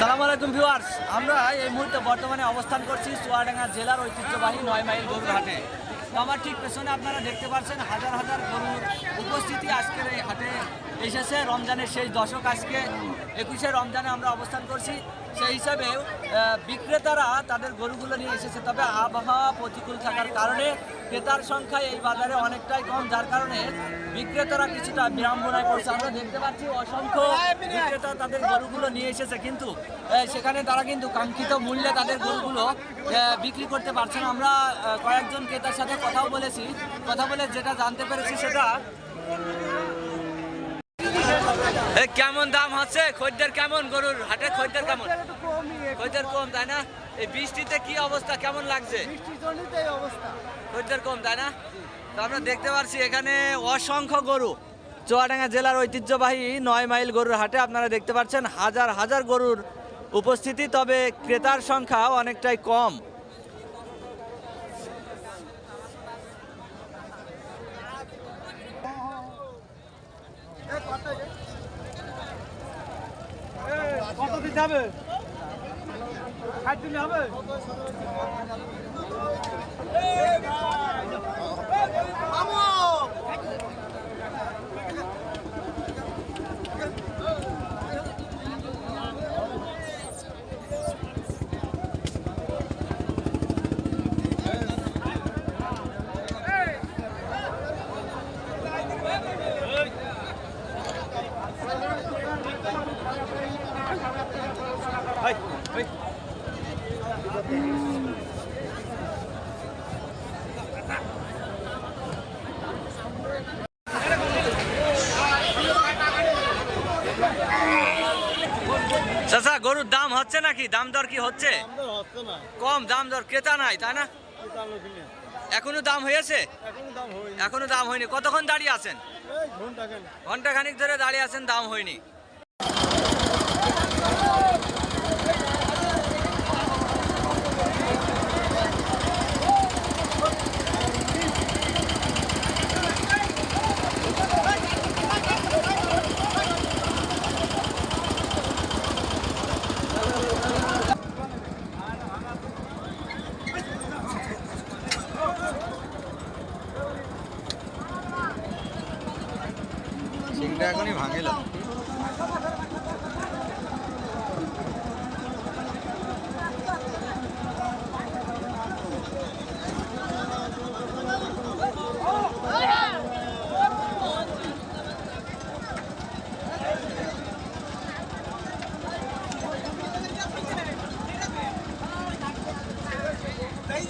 সালাম আলাইকুম ভিউয়ার্স। আমরা এই মুহূর্তে বর্তমানে অবস্থান করছি চুয়াডাঙ্গা জেলার ঐতিহ্যবাহী নয় মাইল গরুর হাটে আমার ঠিক পেছনে আপনারা দেখতে পাচ্ছেন হাজার হাজার গরুর উপস্থিতি আজকের এই হাটে এসেছে। রমজানের সেই দশক আজকে। একুশে রমজানে আমরা অবস্থান করছি। সেই হিসাবে বিক্রেতারা তাদের গরুগুলো নিয়ে এসেছে। তবে আবহাওয়া প্রতিকূল থাকার কারণে ক্রেতার সংখ্যা এই বাজারে অনেকটাই কম, যার কারণে বিক্রেতারা কিছুটা বিড়ম্বনায় পড়ছে। আমরা দেখতে পাচ্ছি অসংখ্য বিক্রেতা তাদের গরুগুলো নিয়ে এসেছে, কিন্তু সেখানে তারা কিন্তু কাঙ্ক্ষিত মূল্যে তাদের গরুগুলো বিক্রি করতে পারছে না। আমরা কয়েকজন ক্রেতার সাথে কথাও বলেছি। কথা বলে যেটা জানতে পেরেছি সেটা কেমন দাম হচ্ছে? খদ্দের কেমন গরুর হাটে? খদ্দের কেমন? খদ্দের কম। তাই না? এই বৃষ্টিতে কি অবস্থা? কেমন লাগছে? খদ্দের কম তাই না? তো আমরা দেখতে পাচ্ছি এখানে অসংখ্য গরু। চুয়াডাঙ্গা জেলার ঐতিহ্যবাহী নয় মাইল গরুর হাটে আপনারা দেখতে পাচ্ছেন হাজার হাজার গরুর উপস্থিতি তবে ক্রেতার সংখ্যা অনেকটাই কম। হবে। ষাট দিলে হবে। চাচা গরুর দাম হচ্ছে নাকি? দাম দর কি হচ্ছে? কম দাম দর ক্রেতা নাই তাই না? এখনও দাম হয়েছে? এখনও দাম হয়নি। কতক্ষণ দাঁড়িয়ে আছেন? ঘণ্টা খানিক ধরে দাঁড়িয়ে আছেন দাম হয়নি। সিংটা এখনই ভাঙিল এই